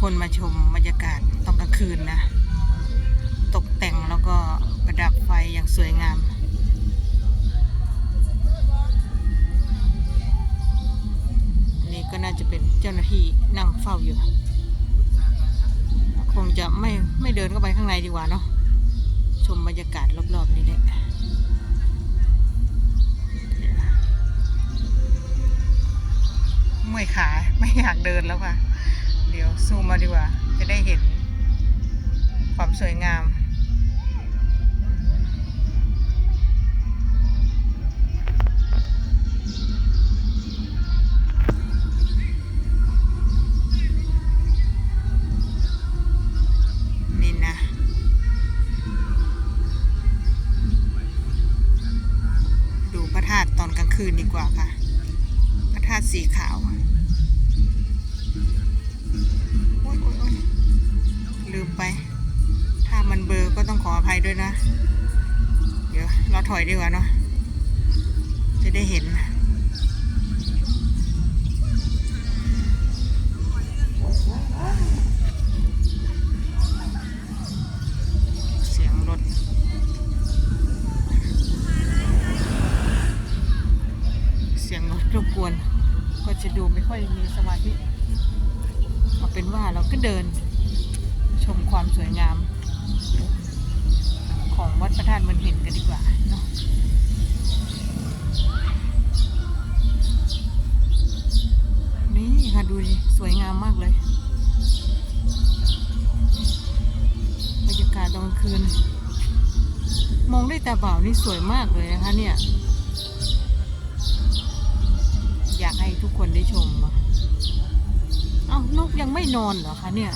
คนมาชมบรรยากาศตอนกลางคืนนะ ตกแต่งแล้วก็ประดับไฟอย่างสวยงามนนี้ก็น่าจะเป็นเจ้าหน้าที่นั่งเฝ้าอยู่ คงจะไม่ไม่เดินเข้าไปข้างในดีกว่าเนาะ ชมบรรยากาศรอบๆนี่แหละเมื่อยขาไม่อยากเดินแล้วค่ะ เดี๋ยวซูมมาดีกว่า จะได้เห็นความสวยงามนี่นะดูพระธาตุตอนกลางคืนดีกว่าค่ะ พระธาตุสีขาว ด้วยนะ เดี๋ยวเราถอยดีกว่าเนาะ จะได้เห็นเสียงรถเสียงรถรบกวนก็จะดูไม่ค่อยมีสมาธิเอาเป็นว่าเราก็เดิน ชมความสวยงาม ของวัดพระธาตุมันเห็นกันดีกว่าเนาะนี่ค่ะดูดิสวยงามมากเลยบรรยากาศตอนคืน มองด้วยตาเปล่านี่สวยมากเลยนะคะเนี่ย อยากให้ทุกคนได้ชมอะเอ้านกยังไม่นอนเหรอคะเนี่ย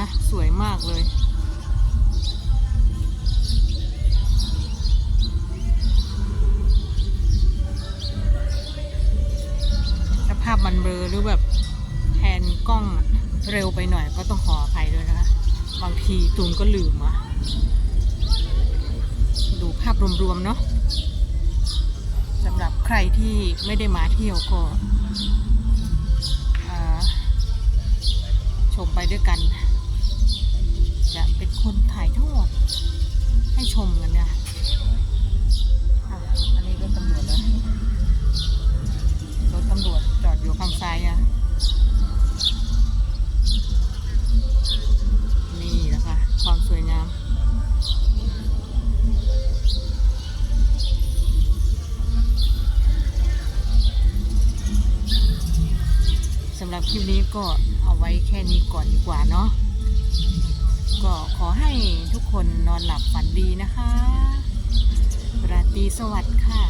ดูสิคะสวยมากเลยถ้าภาพมันเบลอหรือแบบแทนกล้องเร็วไปหน่อยก็ต้องขออภัยด้วยนะคะ บางทีตูนก็ลืมอะดูภาพรวมๆเนาะสำหรับใครที่ไม่ได้มาเที่ยวก็ชมไปด้วยกัน คลิปนี้ก็เอาไว้แค่นี้ก่อนดีกว่าเนาะก็ขอให้ทุกคนนอนหลับฝันดีนะคะ ราตรีสวัสดิ์ค่ะ